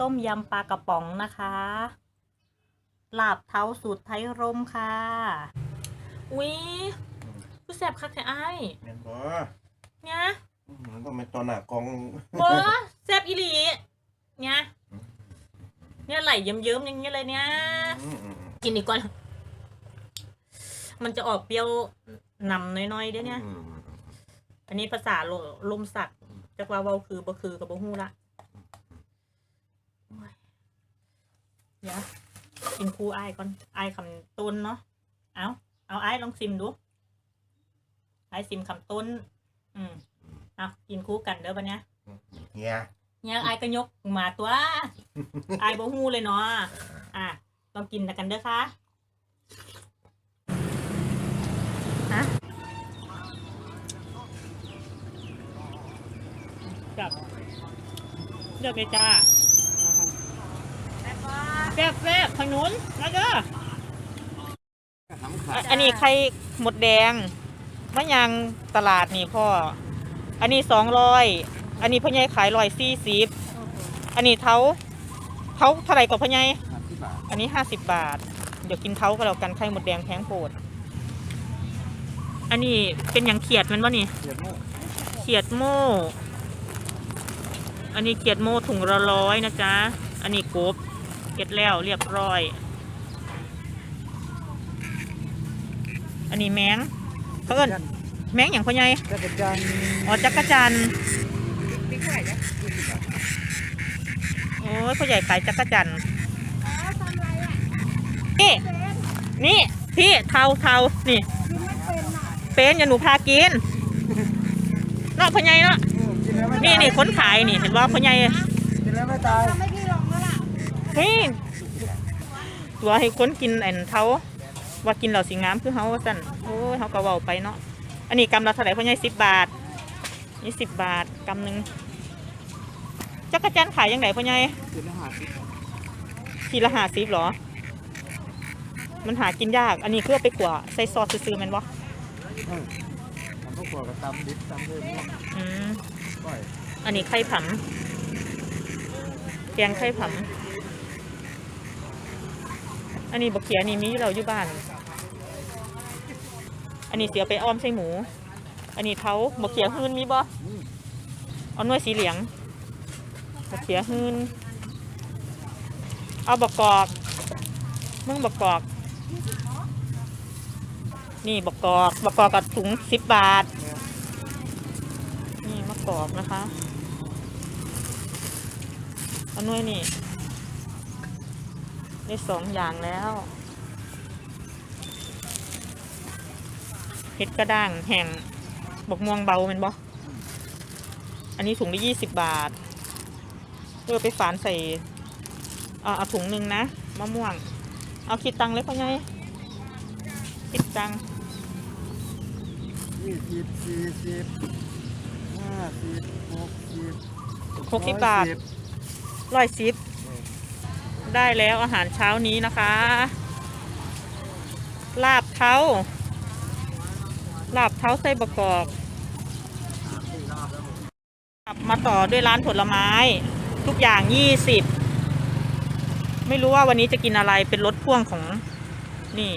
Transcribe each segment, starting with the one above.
ต้มยำปลากระป๋องนะคะลาบเท้าสูตรไทยรมค่ะ อุ้ยผู้แสบคักแท้ไอ้ายแม่นบ่เนี่ยมันก็เป็นตอนหน้ากองเบอแสบอีหลีเนี่ยเนี่ยไหลเยิ้มๆอย่างเงี้ยเลยเนี่ยอืมอืมอืมกินอีกก่อน มันจะออกเปรี้ยวนำน้อยๆเด้อเนี่ยอืมอืมอันนี้ภาษาลลมสักจักว่าเว้าคือบ่คือกับบ่ฮู้ละโอ้ย เดี๋ยวกินคู่อ้ายก่อนอ้ายคำต้นเนาะเอาเอาอ้ายลองซิมดูอ้ายซิมคำต้น อืมเอากินคู่กันเด้อบัดเนี้ยเฮียเนี่ยอ้ายก็ยกมาตัวอ้ายบ่ฮู้เลยเนาะอะลองกินกันเด้อค่ะฮะจับเลือกเลยจ้า แซ่บแซ่บขนุนมาเด้ออะอันนี้ไข่หมดแดงมะยางตลาดนี่พ่อ อันนี้สองร้อยอันนี้พ่อใหญ่ขายร้อยสี่สิบอันนี้เท้าเท้าเท่าไหร่กว่าพ่อใหญ่อันนี้ห้าสิบบาท เดี๋ยวกินเท้าก็แล้วกันไข่หมดแดงแพงโปดอันนี้เป็นอย่างเขียดมันวะนี่เฮียโม่เขียดโม่อันนี้เขียดโม่ถุงละร้อยนะจ๊ะ อันนี้กบเก็ดแล้วเรียบร้อย อันนี้แมงเขาเอิ้นแมงอย่างพ่อใหญ่จักรจันทร์อ๋อจักรจันทร์โอ้ยพ่อใหญ่ขายจักรจันทร์นี่นี่พี่เทาเทานี่ เป็นอย่าหนูพากินเนาะพ่อใหญ่เนาะกินแล้วไม่นี่นี่คนขายนี่เห็นว่าพ่อใหญ่กินแล้วไม่ตาย เฮ้ยตัวให้คนกินอันเทาว่ากินเหล่าสีงามคือเฮาสั่นโอ้ยเฮาก็เว้าไปเนาะอันนี้กำละเท่าไหร่พ่อใหญ่สิบบาทนี่สิบบาทกำหนึ่งจักรจันทร์ขายยังไงพ่อใหญ่กินแล้วหาสิขีดละห้าสิบเหรอ มันหากินยาก อันนี้คือเอาไปขั่วใส่ซอสซื้อๆแมันวะเออทำพวกกลัวกับตำดิบตำเพิ่มเนี่ยอืมก้อยอันนี้ไข่ผำแกงไข่ผำ อันนี้บกเขียนี่มีเราอยู่บ้าน อันนี้เสียไปอ้อมใส่หมู อันนี้เท้าบกเขียหืนมีบ่เอาหน่วยสีเหลืองบกเขียหืนเอาบกกอกมึงบกกอกนี่บกกอกบกกอกกับถุงสิบบาท นี่มะกอกนะคะเอาหน่วยนี่ ได้สองอย่างแล้วเห็ดกระด้างแห่งบกม่วงเบาเป็นบ่อันนี้ถุงละยี่สิบบาทเพื่อไปฝานใส่เอาเอาถุงหนึ่งนะมะม่วง เอาคิดตังค์เลยพ่อไงคิดตังค์ยี่สิบสี่สิบห้าสิบหกสิบหกสิบบาทร้อยสิบ ได้แล้วอาหารเช้านี้นะคะ ลาบเท้า ลาบเท้าไส้ประกอบกลับมาต่อด้วยร้านผลไม้ ทุกอย่างยี่สิบไม่รู้ว่าวันนี้จะกินอะไรเป็นรถพ่วงของ นี่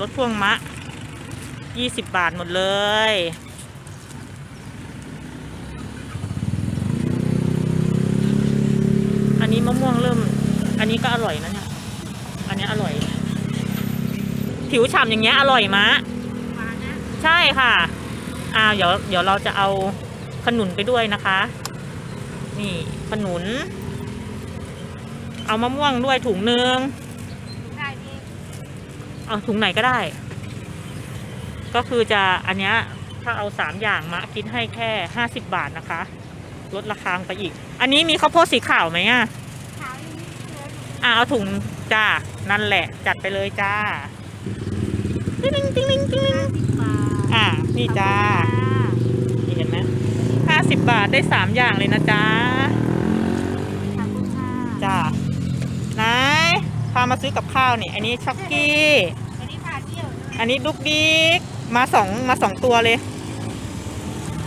รถพ่วงมะยี่สิบบาทหมดเลยอันนี้มะม่วงเริ่ม อันนี้ก็อร่อยนะเนี่ย อันนี้อร่อย ผิวฉ่ำอย่างเงี้ยอร่อยมะใช่ค่ะ อ่า เดี๋ยว เดี๋ยวเราจะเอาขนุนไปด้วยนะคะ นี่ขนุน เอามะม่วงด้วยถุงหนึ่งเอาถุงไหนก็ได้ ก็คือจะอันเนี้ยถ้าเอาสามอย่างมาคิดให้แค่ห้าสิบบาทนะคะ ลดราคาลงไปอีก อันนี้มีข้าวโพดสีขาวไหมอะ อะเอาถุงจ้า นั่นแหละ จัดไปเลยจ้าติ๊งติ๊งติ๊งติ๊งติ๊งอะนี่จ้า นี่เห็นไหมห้าสิบบาทได้สามอย่างเลยนะจ้าจ้าไหนพามาซื้อกับข้าวนี่ อันนี้ช็อกกี้ อันนี้ดุกดิกมาสองมาสองตัวเลย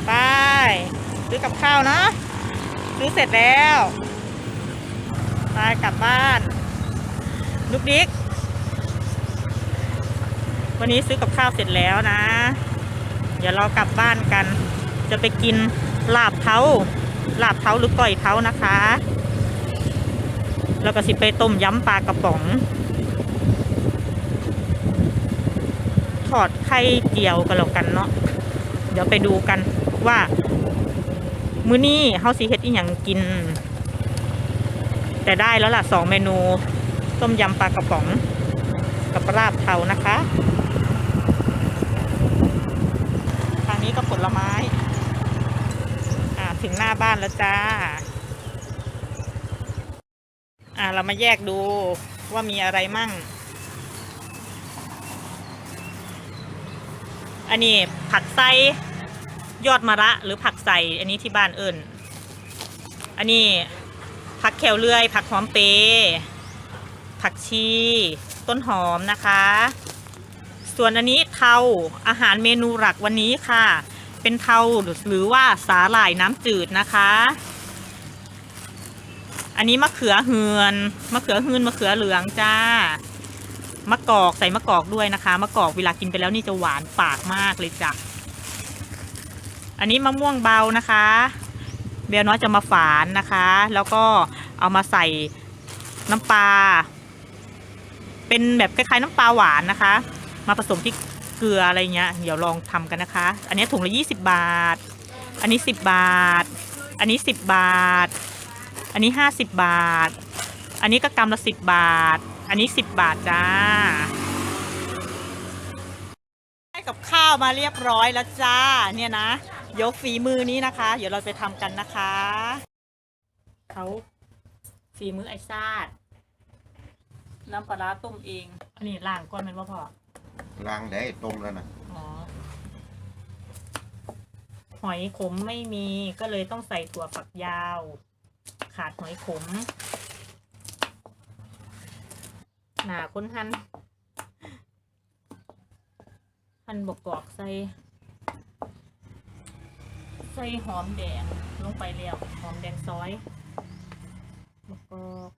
ไป ซื้อกับข้าวนะ ซื้อเสร็จแล้ว ไปกลับบ้าน ลูกดิ๊กวันนี้ซื้อกับข้าวเสร็จแล้วนะ เดี๋ยวเรากลับบ้านกัน จะไปกินลาบเท้าลาบเท้าหรือก้อยเท้านะคะ แล้วก็สิไปต้มยำปลากระป๋อง ทอดไข่เจียวกันแล้วกันเนาะ เดี๋ยวไปดูกันว่า มื้อนี้เฮาสิเฮ็ดอีหยังกิน แต่ได้แล้วล่ะสองเมนู ต้มยำปลากระป๋องกับลาบเทานะคะทางนี้ก็ผลไม้อ่าถึงหน้าบ้านแล้วจ้า อ่าเรามาแยกดูว่ามีอะไรมั่ง อันนี้ผักไส้ยอดมะระหรือผักใส่อันนี้ที่บ้านเอิญอันนี้ผักแขวเลื่อย ผักหอมเปย ผักชี ต้นหอมนะคะ ส่วนอันนี้เทาอาหารเมนูหลักวันนี้ค่ะ เป็นเทาหรือว่าสาหร่ายน้ำจืดนะคะ อันนี้มะเขือเหือนมะเขือหือนมะเขือเหลืองจ้ามะกอกใส่มะกอกด้วยนะคะมะกอกเวลากินไปแล้วนี่จะหวานปากมากเลยจ้ะอันนี้มะม่วงเบานะคะเบลน้อยจะมาฝานนะคะ แล้วก็เอามาใส่น้ำปลา เป็นแบบคล้ายๆน้ำปลาหวานนะคะ มาผสมพริกเกลืออะไรเงี้ย เดี๋ยวลองทำกันนะคะ อันนี้ถุงละ 20 บาท อันนี้ 10 บาท อันนี้ 10 บาท อันนี้ 50 บาท อันนี้ก็กำละ 10 บาท อันนี้ 10 บาทจ้าได้กับข้าวมาเรียบร้อยแล้วจ้า เนี่ยนะ ยกฝีมือนี้นะคะ เดี๋ยวเราไปทำกันนะคะ เขาฝีมือไอซาด น้ำปลาร้าต้มเอง อันนี้ล้างก้อนมันว่าพอล้างได้ต้มแล้วนะอ๋อหอยขมไม่มีก็เลยต้องใส่ถั่วฝักยาว ขาดหอยขม หนาค้นหันหันบกกอกใส่ ใส่หอมแดงลงไปแล้ว หอมแดงซอยบกกอก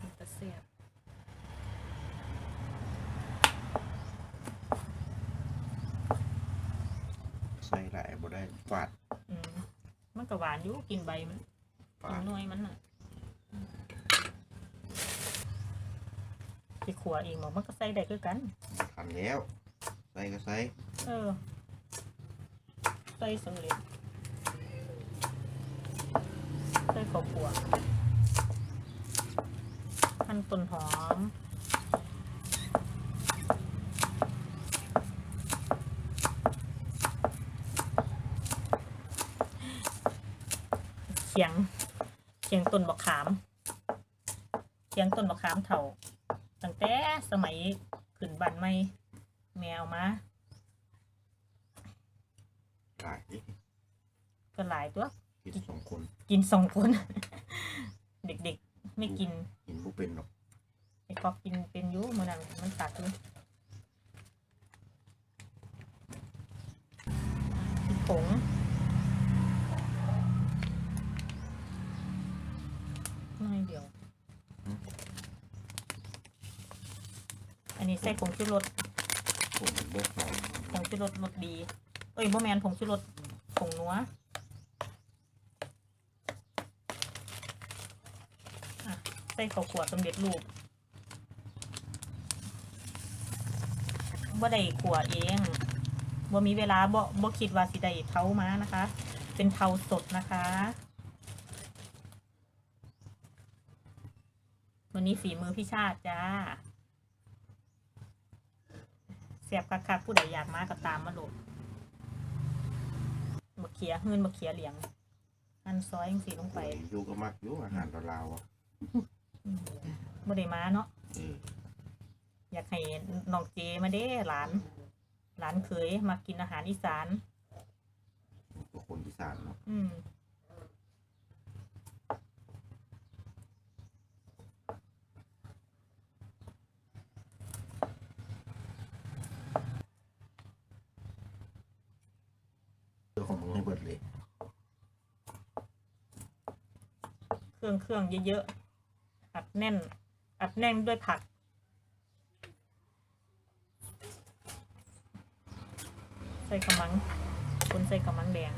มันจะเสียบ ใส่หลายบ่ได้ฟาดอืมมันก็หวานอยู่กินใบมันฟากินดหน่วยมันน่ะที่ขัวเองบอกมันก็ใส่ได้คือกันทันแล้ว ใส่ก็ใส่เออ ใส่สำเร็จใส่ข้าวขัวหั่นต้นหอม เขียง เขียงต้นบักขามเขียงต้นบักขามเถาตั้งแต่สมัยขึ้นบ้านใหม่แมวมาหลายนิดก็หลายตัว กินสองคน กินสองคน เด็กๆ ไม่กิน กินบ่เป็นหรอกไอ้ก็กินเป็นอยุมันนั่นมันตัดเลยผง น้อยเดียว อันนี้ใส่ผงชูรสผมมันบ่หอมผงชูรสรสดี เอ้ยบ่แมนผงชูรสผงนัวอะใส่ข้าวขวดสำเร็จรูปบ่ได้ขัวเองบ่มีเวลาบ่บ่คิดว่าสิได้เท้ามานะคะ เป็นเทาสดนะคะ วันนี้ฝีมือพี่ชาติจ้าเสียบคักๆผู้ใดอยากมาก็ตามมาโหลดมะเขียเฮือนมะเขียเหลียงหั่นซอยจังสีลงไปอยู่ก็มักอยู่อาหารลาวๆอะอืมบ่ได้มาเนาะเอออยากให้น้องเจมาเด้หลาน หลานเคยมากินอาหารอีสานตัวคนที่สานเนาะอืม เครื่องเครื่องเยอะๆ อัดแน่น อัดแน่นด้วยผัก ใส่กระมังคนใส่กระมังแดง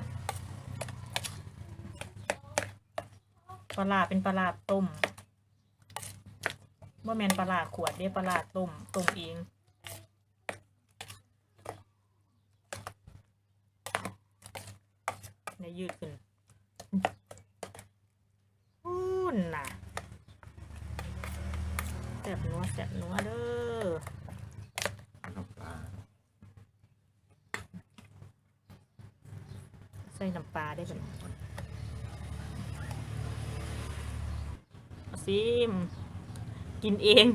ปลาร้าเป็นปลาร้าต้มว่าแมนปลาร้าขวดเด้ปลาร้าต้มต้มเองในยืดขึ้นอู้นน่ะแสบนัวแสบนัวเด้อ น้ำปลา ใส่น้ำปลาได้เป็นซิม กินเอง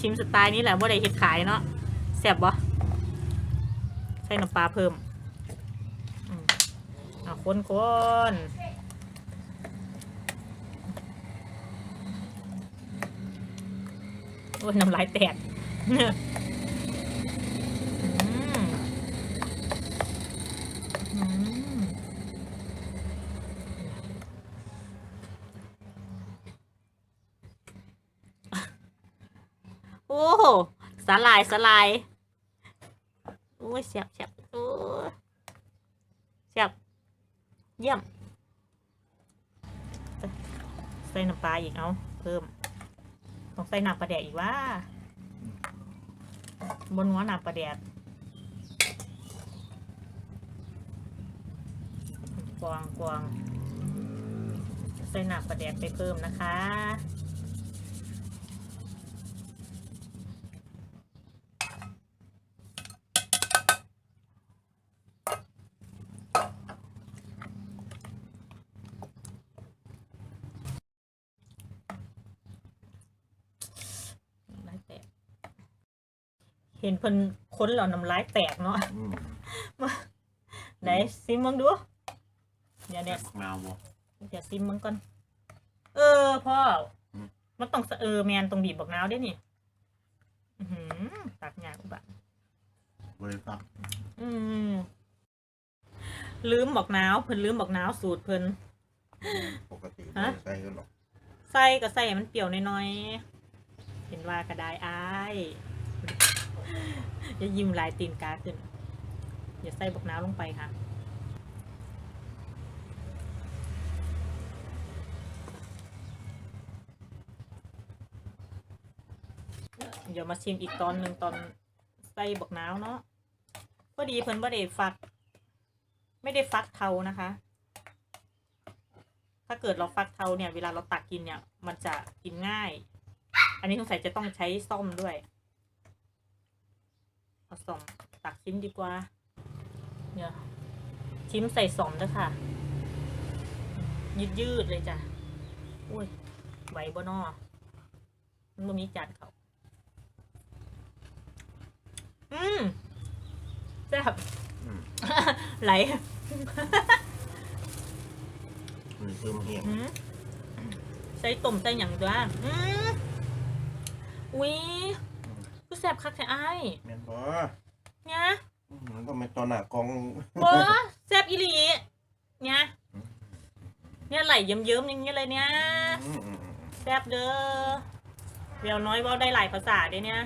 ชิมสไตล์นี้แหละว่าได้เฮ็ดขายเนาะแซ่บบ่ใส่น้ำปลาเพิ่มอืมอะคนคนโอ้ยน้ำลายแตก อืมอืมโอ้โหสา ลายสลายโอ้ยเสียบเสียบโอ้เสียบเยี่ยมใส่น้ำปลาอีกเอาเพิ่มต้องใส่น้ำปลาแดกอีกว่าบนหัวน้ำปลาแดกกวางกวางใส่น้ำปลาแดกไปเพิ่มนะคะ น้ำลายแตก เห็นเพิ่นค้นแล้วน้ำลายแตกเนาะอืมไหนซิมมึงดู เดี๋ยวเนี่ยแมวบ่ เดี๋ยวซิมมึงก่อน เออพ่ออม มันต้องสะเออแมนตรงบีบบอกนาวด้วยนี่อือหือตักยากอุบะบริษัทอืม ลืมบอกนาวเพิ่นลืมบอกนาวสูตรเพิ่น ปกติฮะไม่ใส่กันหรอก ใส่ก็ใส่ให้มันเปรี้ยวน้อยๆเห็นว่าก็ได้อาย อย่ายิ้มลายตีนกาขึ้น อย่าใส่บอกน้ำลงไปค่ะ เดี๋ยวมาชิมอีกตอนหนึ่งตอนใส่บอกน้ำเนาะพอดีเพิ่นบ่ได้ฟัก ไม่ได้ฟักเทานะคะ ถ้าเกิดเราฟักเทาเนี่ย เวลาเราตักกินเนี่ย มันจะกินง่าย อันนี้สงสัยจะต้องใช้ซ่อมด้วย เอาซ่อมตักชิมดีกว่าเดี๋ยวชิมใส่ซ่อมด้วยค่ะ ยืดยืดๆเลยจ้ะ อุ้ยไหวบ่นอมันบ่มีจานเขาอืมแซ่บอืมไหลมันเพิ่มเหี้ยงอืมใส่ต้มใส่หยังด้วยอืมอุ้ย กูแซ่บคักแท้อ้ายแม่นบ่เนี่ยมันก็ไม่ตอนหน้ากองบอแซ่บอีหลีเนี่ยเนี่ยไหลเยิ้มๆอย่างเงี้ยเลยเนี่ยอืมอืมอืมแซ่บเด้อเดี๋ยวน้อยเว่าได้หลายภาษาเด้เนี่ย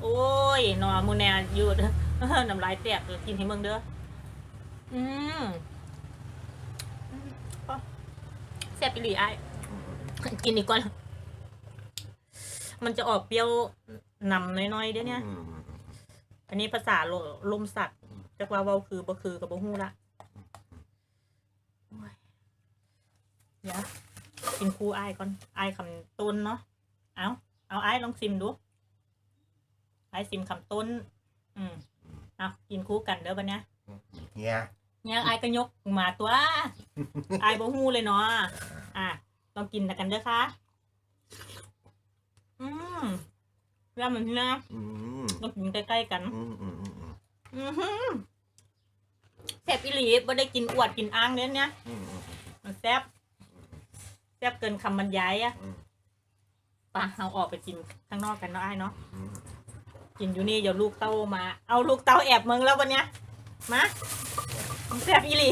โอ้ยหนอมูแนหยุดน้ำลายแตกเลยกินให้เมืองเด้ออืมอืมพอแซ่บอีหลีไอ้ายกินอีกก่อน มันจะออกเปรี้ยวนำน้อยๆเด้อเนี่ย อืมอืมอืมอันนี้ภาษาลลมสัตว์จักว่าเว้าคือบ่คือกับบ่ฮู้ละโอ้ยเดี๋ยวกินคู่อ้ายก่อนอ้ายคำต้นเนาะเอาเอาอ้ายลองซิมดูอ้ายซิมคำต้น อืมเอากินคู่กันเด้อบัดเนี้ยเฮียเนี่ยอ้ายก็ยกมาตัวอ้ายบ่ฮู้เลยเนาะอะลองกินกันเด้อค่ะ อืมแล้วมันนะอืมต้องกินใกล้ๆกัน อืมอืมอืมอืมอือหือแซ่บอีหลีบ่ได้กินอวดกินอ้างเนี่ยเนี่ยอืมอืมมันแซ่บแซ่บเกินคำบรรยายอะอืมไป่ะเอาออกไปกินข้างนอกกันเนาะไอ้ายเนาะ อืมกินอยู่นี่เดี๋ยวลูกเต้ามา เอาลูกเต้าแอบมึงแล้ววันเนี้ย มาแซ่บอีหลี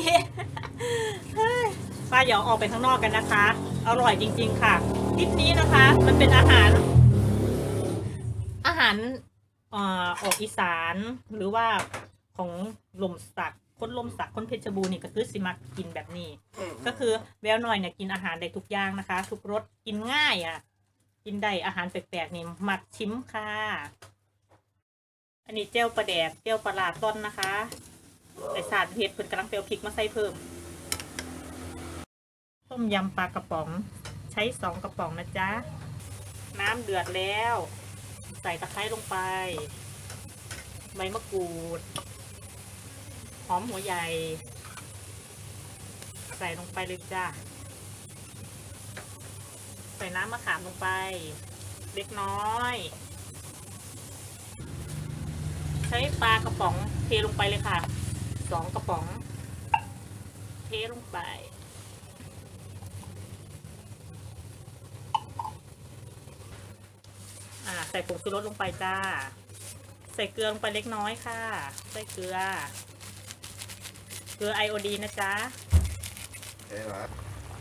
เฮ้ยป้าเดี๋ยวออกไปข้างนอกกันนะคะ อร่อยจริง ๆ ค่ะคลิปนี้นะคะ มันเป็นอาหารอาหารเอ่อออกอีสานหรือว่าของลมสักคนลมสักคนเพชรบูรณ์นี่ก็คือสิมักกินแบบนี้ ก็คือแววหน่อยเนี่ยกินอาหารได้ทุกอย่างนะคะ ทุกรสกินง่ายอะ กินได้อาหารแปลกๆนี่มักชิมค่ะ อันนี้เจลปลาแดกเจลปลาลาต้นนะคะไอสารเห็ดเพิ่นกำลังเปรี้ยวพริกมาใส่เพิ่มต้มยำปลากระป๋อง ใช้สองกระป๋องนะจ๊ะ น้ำเดือดแล้วใส่ตะไคร้ลงไป ใบมะกรูด หอมหัวใหญ่ ใส่ลงไปเลยจ้ะใส่น้ำมะขามลงไป เล็กน้อย ใช้ปลากระป๋องเทลงไปเลยค่ะสองกระป๋อง เทลงไป อ่าใส่ผงชูรสลงไปจ้า ใส่เกลือลงไปเล็กน้อยค่ะ ใส่เกลือ เกลือไอโอดีนนะจ๊ะเอ๊ะเหรอ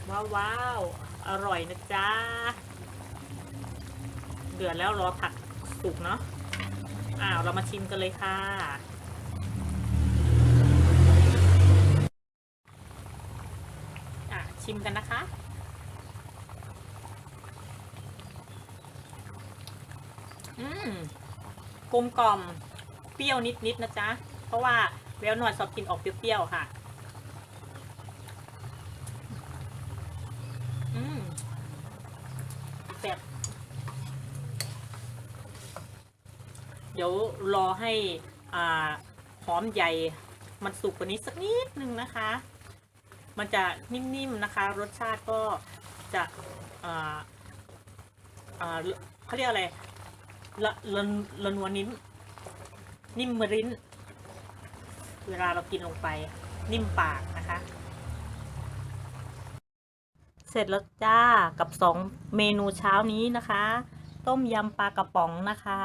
ว้าวว้าวอร่อยนะจ๊ะ เดือดแล้วรอผักสุกเนาะ อ้าวเรามาชิมกันเลยค่ะ อะชิมกันนะคะ อืมกลมกล่อมเปรี้ยวนิดๆนะจ๊ะ เพราะว่าแววหน่อยชอบกินออกเปรี้ยวๆค่ะ อืมแซ่บเดี๋ยวรอให้อ่าหอมใหญ่ มันสุกกว่านี้สักนิดนึงนะคะ มันจะนิ่มๆนะคะ รสชาติก็จะอ่าอ่าเขาเรียกอะไร ละละละนวลนิ่มนิ่มมริ้น เวลาเรากินลงไป นิ่มปากนะคะ เสร็จแล้วจ้ากับสองเมนูเช้านี้นะคะ ต้มยำปลากระป๋องนะคะ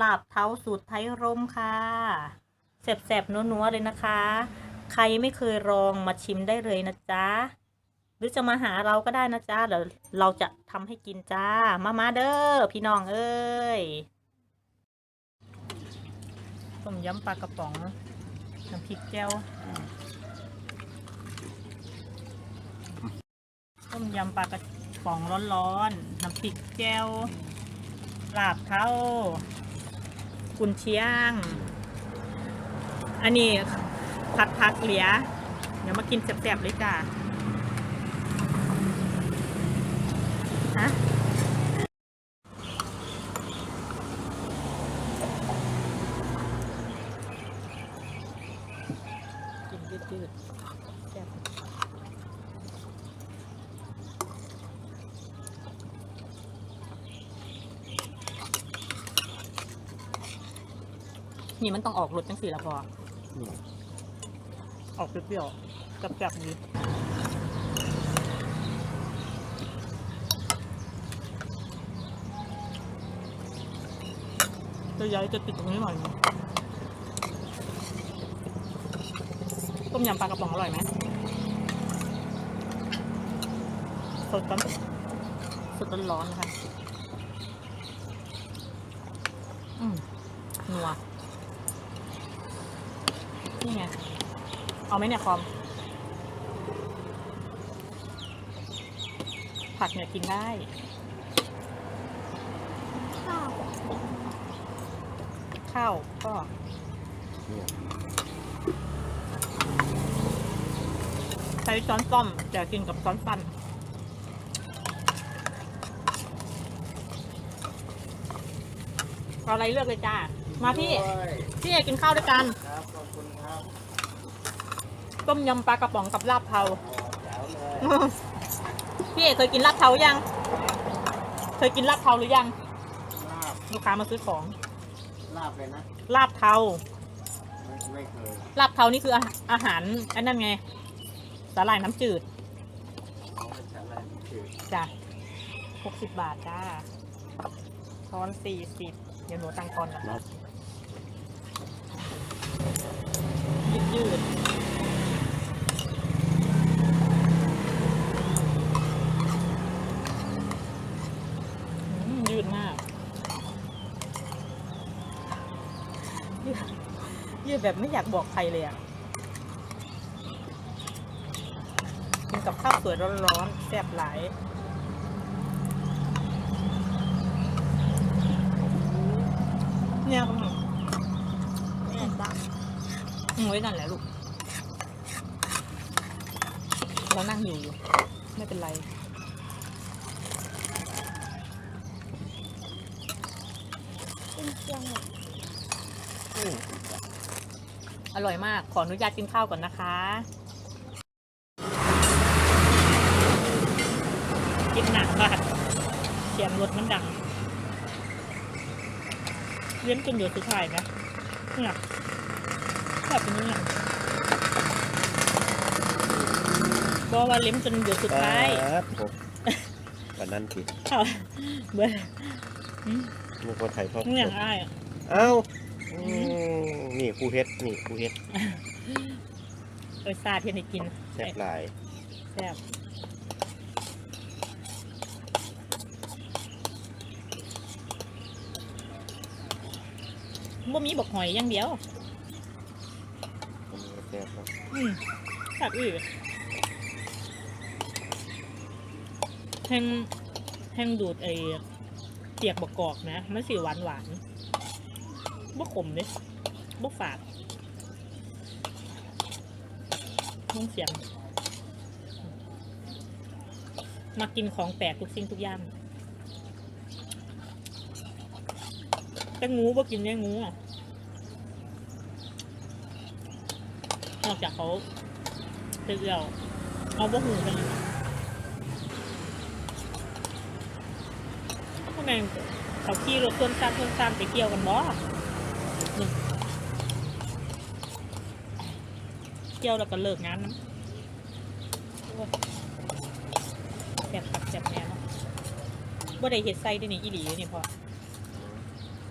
ลาบเท้าสูตรไทยร่มค่ะแสบๆนัวๆเลยนะคะ ใครไม่เคยลองมาชิมได้เลยนะจ๊ะ รือจะมาหาเราก็ได้นะจ๊ะเดี๋ยวเราจะทำให้กินจ้า มามาเด้อพี่น้องเอ้ยต้มยำปลากระป๋องน้ำพริกแจ่วต้มยำปลากระป๋องร้อนๆน้ำพริกแจ่วลาบเท้ากุนเชียง อันนี้ผัดผักเหลีย เดี๋ยวมากินแซ่บๆเลยจ้าฮะกินยืดๆแซ่บ นี่มันต้องออกรสจังสี่ละพออออกเปรี้ยวๆจับๆนี้ตัวใหญ่จะติดตรงนี้หน่อยนึงต้มยำปลากระป๋องอร่อยไหมสดร้อนสดร้อนๆนะคะอืมนัว นี่ไง เอาไหมเนี่ยคอม ผักเนี่ยกินได้ ข้าวก็เนี่ยใช้ช้อนส้อมแต่กินกับช้อนฟันเอาอะไรเลือกเลยจ้า มาพี่ด้วยพี่เอกกินข้าวด้วยกัน ครับขอบคุณครับต้มยำปลากระป๋องกับลาบเทาอ๋อแจ๋วเลยพี่เอกเคยกินลาบเทายัง เคยกินลาบเทาหรือยัง ลาบลูกค้ามาซื้อของ ลาบเลยนะ ลาบเทาไม่ไม่เคยลาบเทานี่คืออาอาหารอันนั้นไง สาหร่ายน้ำจืดเอาไปฉันอะไรคือจ้ะหกสิบบาทจ้าช้อนสี่สิบเดี๋ยวหนูตังก่อนนะ ยืดมาก ยืดแบบไม่อยากบอกใครเลยอะ กินกับข้าวสวยร้อนๆแซ่บหลายเนี่ย ไว้นั่นแหละลูก เรานั่งอยู่อยู่ไม่เป็นไร เป็นเครื่องหมดอร่อยมาก ขออนุญาตกินข้าวก่อนนะคะ กินหนักมากเสียงรถมันดัง เลี้ยงจนเดือดสุดท้ายนะเนี่ย แบบเป็นยังไงบอกว่าเลี้ยงจนเดือดสุดท้ายครับผมวันนั้นผิดเอาเบื่ออืมมุกคนไทยทอดมึงอย่างอ้ายอะเอ้าอืมนี่ครูเฮ็ดนี่ครูเฮ็ดเออซาเทียนให้กินแซ่บหลายแซ่บบ่มีบอกหอยอย่างเดียวแซ่บครับ อืมสัตว์อื่นแห้งแห้งดูดไอ้เปียกบกอกนะมันสีหวานหวานบ่ขมเลยบ่ฝาดน้องเสียง มากินของแปลกทุกสิ่งทุกอย่างแต่งูบ่กินเนี่ยงูอะ นอก จากเขาเตือนเอาบ่หูกันเลยทำไมเขาขี่รถต้นซ้ำต้นซ้ำไปเกี่ยวกันบ่เกี่ยวแล้วก็เลิกงานนะโอ้ยแสบปักแสบแน่เนาะบ่ได้เห็ดไส้ด้วยนี่อีหลีเนี่พอ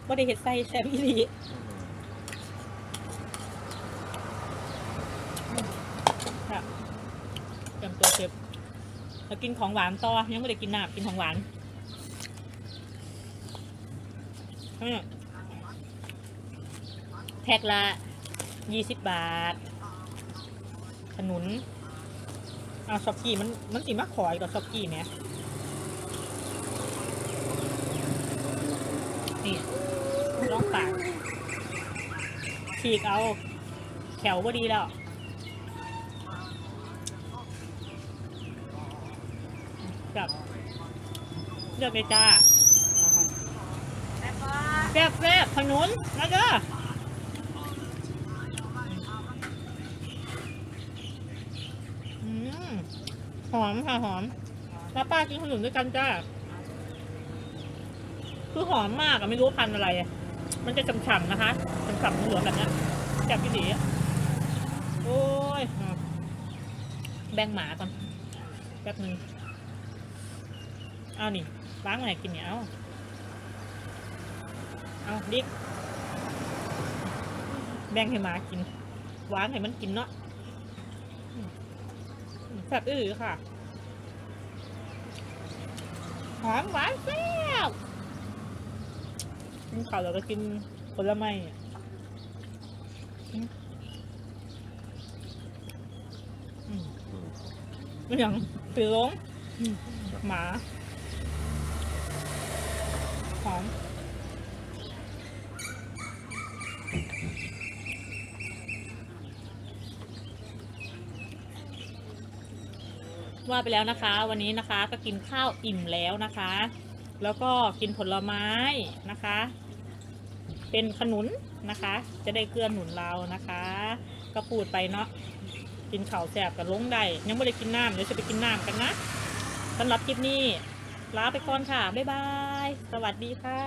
บ่ได้เห็ดไส้แสบอีหลี ค่ะเตรียมตัวเก็บ แล้วกินของหวานต่อยังไม่ได้กินน้ำกินของหวานแพ็คละยี่สิบบาท ขนุนเอาช็อกกี้มันมันสีมาขอยกับช็อกกี้ไหมนี่ลองปากฉีกเอา แขวบ่ดีแล้ว แบบ เลือกเลยจ้าแซ่บแซ่บขนุนมาเด้ออืมหอมค่ะหอม แล้วป้ากินขนุนด้วยกันจ้า คือหอมมากอะไม่รู้พันธุ์อะไรอะมันจะฉ่ำๆนะคะฉ่ำๆเหลืองแบบเนี้ยแซ่บพี่ดีอะโอ้ยอะแบ่งหมาก่อนแป๊บนึงเอานี่ ล้างไหนกินเนี่ยเอาเอาดิกแบ่งให้หมากินหวานให้มันกินเนาะแซ่บอื้อค่ะหอมหวานแซ่บกินข้าวแล้วก็กินผลไม้อืมอืมมันอย่างตือลงหมา หอมว่าไปแล้วนะคะ วันนี้นะคะก็กินข้าวอิ่มแล้วนะคะ แล้วก็กินผลไม้นะคะ เป็นขนุนนะคะ จะได้เกลือหนุนเรานะคะ ก็พูดไปเนาะกินข้าวแสบกับลงได้ยังไม่ได้กินน้ำเดี๋ยวจะไปกินน้ำกันนะสำหรับคลิปนี้ลาไปก่อนค่ะ บ๊ายบาย สวัสดีค่ะ